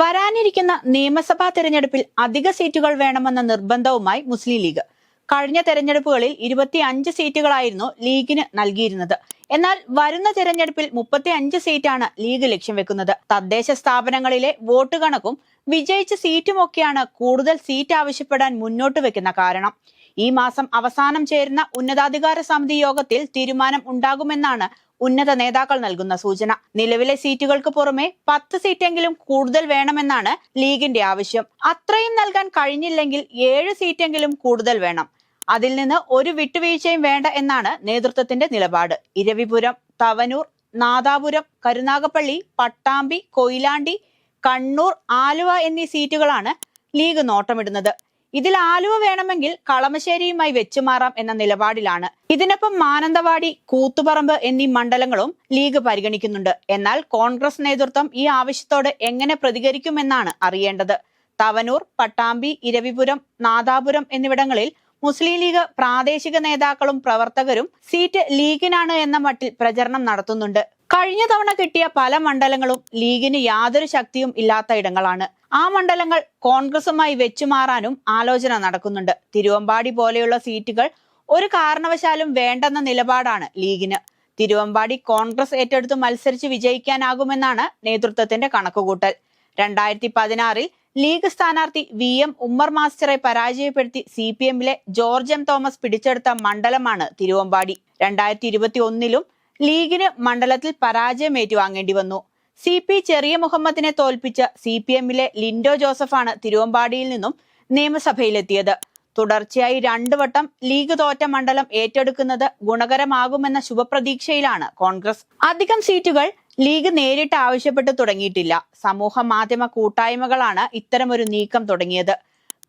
വരാനിരിക്കുന്ന നിയമസഭാ തെരഞ്ഞെടുപ്പിൽ അധിക സീറ്റുകൾ വേണമെന്ന നിർബന്ധവുമായി മുസ്ലിം ലീഗ്. കഴിഞ്ഞ തെരഞ്ഞെടുപ്പുകളിൽ ഇരുപത്തി അഞ്ച് സീറ്റുകളായിരുന്നു ലീഗിന് നൽകിയിരുന്നത്. എന്നാൽ വരുന്ന തെരഞ്ഞെടുപ്പിൽ മുപ്പത്തി അഞ്ച് സീറ്റാണ് ലീഗ് ലക്ഷ്യം വെക്കുന്നത്. തദ്ദേശ സ്ഥാപനങ്ങളിലെ വോട്ട് കണക്കും വിജയിച്ച സീറ്റുമൊക്കെയാണ് കൂടുതൽ സീറ്റ് ആവശ്യപ്പെടാൻ മുന്നോട്ട് വെക്കുന്ന കാരണം. ഈ മാസം അവസാനം ചേരുന്ന ഉന്നതാധികാര സമിതി യോഗത്തിൽ തീരുമാനം ഉണ്ടാകുമെന്നാണ് ഉന്നത നേതാക്കൾ നൽകുന്ന സൂചന. നിലവിലെ സീറ്റുകൾക്ക് പുറമെ പത്ത് സീറ്റെങ്കിലും കൂടുതൽ വേണമെന്നാണ് ലീഗിന്റെ ആവശ്യം. അത്രയും നൽകാൻ കഴിഞ്ഞില്ലെങ്കിൽ ഏഴ് സീറ്റെങ്കിലും കൂടുതൽ വേണം. അതിൽ നിന്ന് ഒരു വിട്ടുവീഴ്ചയും വേണ്ട എന്നാണ് നേതൃത്വത്തിന്റെ നിലപാട്. ഇരവിപുരം തവനൂർ നാദാപുരം കരുനാഗപ്പള്ളി പട്ടാമ്പി കൊയിലാണ്ടി കണ്ണൂർ ആലുവ എന്നീ സീറ്റുകളാണ് ലീഗ് നോട്ടമിടുന്നത്. ഇതിൽ ആലുവ വേണമെങ്കിൽ കളമശ്ശേരിയുമായി വെച്ചുമാറാം എന്ന നിലപാടിലാണ്. ഇതിനൊപ്പം മാനന്തവാടി കൂത്തുപറമ്പ് എന്നീ മണ്ഡലങ്ങളും ലീഗ് പരിഗണിക്കുന്നുണ്ട്. എന്നാൽ കോൺഗ്രസ് നേതൃത്വം ഈ ആവശ്യത്തോട് എങ്ങനെ പ്രതികരിക്കുമെന്നാണ് അറിയേണ്ടത്. തവനൂർ പട്ടാമ്പി ഇരവിപുരം നാദാപുരം എന്നിവിടങ്ങളിൽ മുസ്ലിം ലീഗ് പ്രാദേശിക നേതാക്കളും പ്രവർത്തകരും സീറ്റ് ലീഗിനാണ് എന്ന മട്ടിൽ പ്രചരണം നടത്തുന്നുണ്ട്. കഴിഞ്ഞ തവണ കിട്ടിയ പല മണ്ഡലങ്ങളും ലീഗിന് യാതൊരു ശക്തിയും ഇല്ലാത്ത ഇടങ്ങളാണ്. ആ മണ്ഡലങ്ങൾ കോൺഗ്രസുമായി വെച്ചുമാറാനും ആലോചന നടക്കുന്നുണ്ട്. തിരുവമ്പാടി പോലെയുള്ള സീറ്റുകൾ ഒരു കാരണവശാലും വേണ്ടെന്ന നിലപാടാണ് ലീഗിന്. തിരുവമ്പാടി കോൺഗ്രസ് ഏറ്റെടുത്ത് മത്സരിച്ച് വിജയിക്കാനാകുമെന്നാണ് നേതൃത്വത്തിന്റെ കണക്കുകൂട്ടൽ. രണ്ടായിരത്തി പതിനാറിൽ ലീഗ് സ്ഥാനാർത്ഥി വി എം ഉമ്മർ മാസ്റ്ററെ പരാജയപ്പെടുത്തി സി പി എമ്മിലെ ജോർജ് എം തോമസ് പിടിച്ചെടുത്ത മണ്ഡലമാണ് തിരുവമ്പാടി. രണ്ടായിരത്തി ഇരുപത്തി ഒന്നിലും ലീഗിന് മണ്ഡലത്തിൽ പരാജയം ഏറ്റുവാങ്ങേണ്ടി വന്നു. സി പി ചെറിയ മുഹമ്മദിനെ തോൽപ്പിച്ച സി പി എമ്മിലെ ലിൻഡോ ജോസഫാണ് തിരുവമ്പാടിയിൽ നിന്നും നിയമസഭയിലെത്തിയത്. തുടർച്ചയായി രണ്ടു വട്ടം ലീഗ് തോറ്റ മണ്ഡലം ഏറ്റെടുക്കുന്നത് ഗുണകരമാകുമെന്ന ശുഭപ്രതീക്ഷയിലാണ് കോൺഗ്രസ്. അധികം സീറ്റുകൾ ലീഗ് നേരിട്ട് ആവശ്യപ്പെട്ടു തുടങ്ങിയിട്ടില്ല. സമൂഹ മാധ്യമ കൂട്ടായ്മകളാണ് ഇത്തരമൊരു നീക്കം തുടങ്ങിയത്.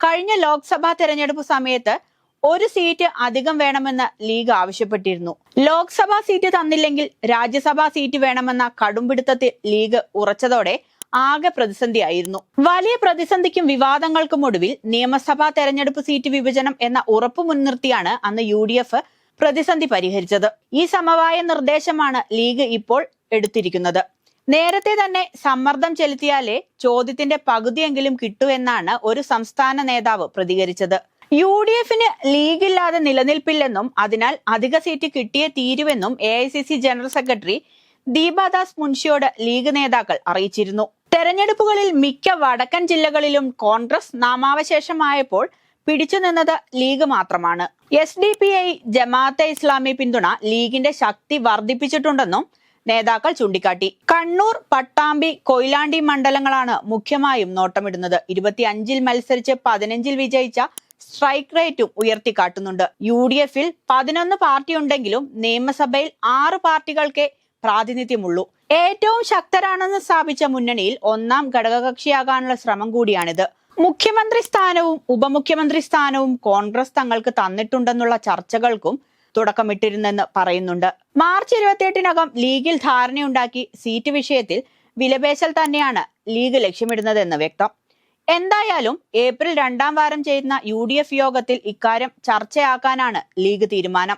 കഴിഞ്ഞ ലോക്സഭാ തെരഞ്ഞെടുപ്പ് സമയത്ത് ഒരു സീറ്റ് അധികം വേണമെന്ന് ലീഗ് ആവശ്യപ്പെട്ടിരുന്നു. ലോക്സഭാ സീറ്റ് തന്നില്ലെങ്കിൽ രാജ്യസഭാ സീറ്റ് വേണമെന്ന കടുംപിടുത്തത്തിൽ ലീഗ് ഉറച്ചതോടെ ആകെ പ്രതിസന്ധിയായിരുന്നു. വലിയ പ്രതിസന്ധിക്കും വിവാദങ്ങൾക്കും ഒടുവിൽ നിയമസഭാ തെരഞ്ഞെടുപ്പ് സീറ്റ് വിഭജനം എന്ന ഉറപ്പ് മുൻനിർത്തിയാണ് അന്ന് യു ഡി എഫ് പ്രതിസന്ധി പരിഹരിച്ചത്. ഈ സമവായ നിർദ്ദേശമാണ് ലീഗ് ഇപ്പോൾ എടുത്തിരിക്കുന്നത്. നേരത്തെ തന്നെ സമ്മർദ്ദം ചെലുത്തിയാലേ ചോദ്യത്തിന്റെ പകുതിയെങ്കിലും കിട്ടൂ എന്നാണ് ഒരു സംസ്ഥാന നേതാവ് പ്രതികരിച്ചത്. യു ഡി എഫിന് ലീഗില്ലാതെ നിലനിൽപ്പില്ലെന്നും അതിനാൽ അധിക സീറ്റ് കിട്ടിയേ തീരുവെന്നും A I C C general secretary Deepa Das മുൻഷിയോട് league നേതാക്കൾ അറിയിച്ചിരുന്നു. തെരഞ്ഞെടുപ്പുകളിൽ മിക്ക വടക്കൻ ജില്ലകളിലും കോൺഗ്രസ് നാമാവശേഷമായപ്പോൾ പിടിച്ചുനിന്നത് ലീഗ് മാത്രമാണ്. S D P I Jamaat-e Islami പിന്തുണ ലീഗിന്റെ ശക്തി വർദ്ധിപ്പിച്ചിട്ടുണ്ടെന്നും നേതാക്കൾ ചൂണ്ടിക്കാട്ടി. കണ്ണൂർ പട്ടാമ്പി കൊയിലാണ്ടി മണ്ഡലങ്ങളാണ് മുഖ്യമായും നോട്ടമിടുന്നത്. ഇരുപത്തിയഞ്ചിൽ മത്സരിച്ച് പതിനഞ്ചിൽ വിജയിച്ച സ്ട്രൈക്ക് റേറ്റും ഉയർത്തിക്കാട്ടുന്നുണ്ട് യു ഡി എഫിൽ പതിനൊന്ന് പാർട്ടി ഉണ്ടെങ്കിലും നിയമസഭയിൽ ആറ് പാർട്ടികൾക്കേ പ്രാതിനിധ്യമുള്ളൂ. ഏറ്റവും ശക്തരാണെന്ന് സ്ഥാപിച്ച മുന്നണിയിൽ ഒന്നാം ഘടകകക്ഷിയാകാനുള്ള ശ്രമം കൂടിയാണിത്. മുഖ്യമന്ത്രി സ്ഥാനവും ഉപമുഖ്യമന്ത്രി സ്ഥാനവും കോൺഗ്രസ് തങ്ങൾക്ക് തന്നിട്ടുണ്ടെന്നുള്ള ചർച്ചകൾക്കും തുടക്കമിട്ടിരുന്നെന്ന് പറയുന്നുണ്ട്. മാർച്ച് ഇരുപത്തിയെട്ടിനകം ലീഗിൽ ധാരണയുണ്ടാക്കി സീറ്റ് വിഷയത്തിൽ വിലപേശൽ തന്നെയാണ് ലീഗ് ലക്ഷ്യമിടുന്നതെന്ന് വ്യക്തം. എന്തായാലും ഏപ്രിൽ രണ്ടാം വാരം ചെയ്യുന്ന യു ഡി എഫ് യോഗത്തിൽ ഇക്കാര്യം ചർച്ചയാക്കാനാണ് ലീഗ് തീരുമാനം.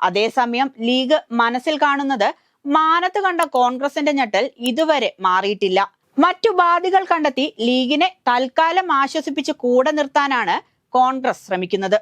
അതേസമയം ലീഗ് മനസ്സിൽ കാണുന്നത് മാനത്ത് കണ്ട കോൺഗ്രസിന്റെ ഞെട്ടൽ ഇതുവരെ മാറിയിട്ടില്ല. മറ്റു മറ്റുപാധികൾ കണ്ടെത്തി ലീഗിനെ തൽക്കാലം ആശ്വസിപ്പിച്ച് കൂടെ നിർത്താനാണ് കോൺഗ്രസ് ശ്രമിക്കുന്നത്.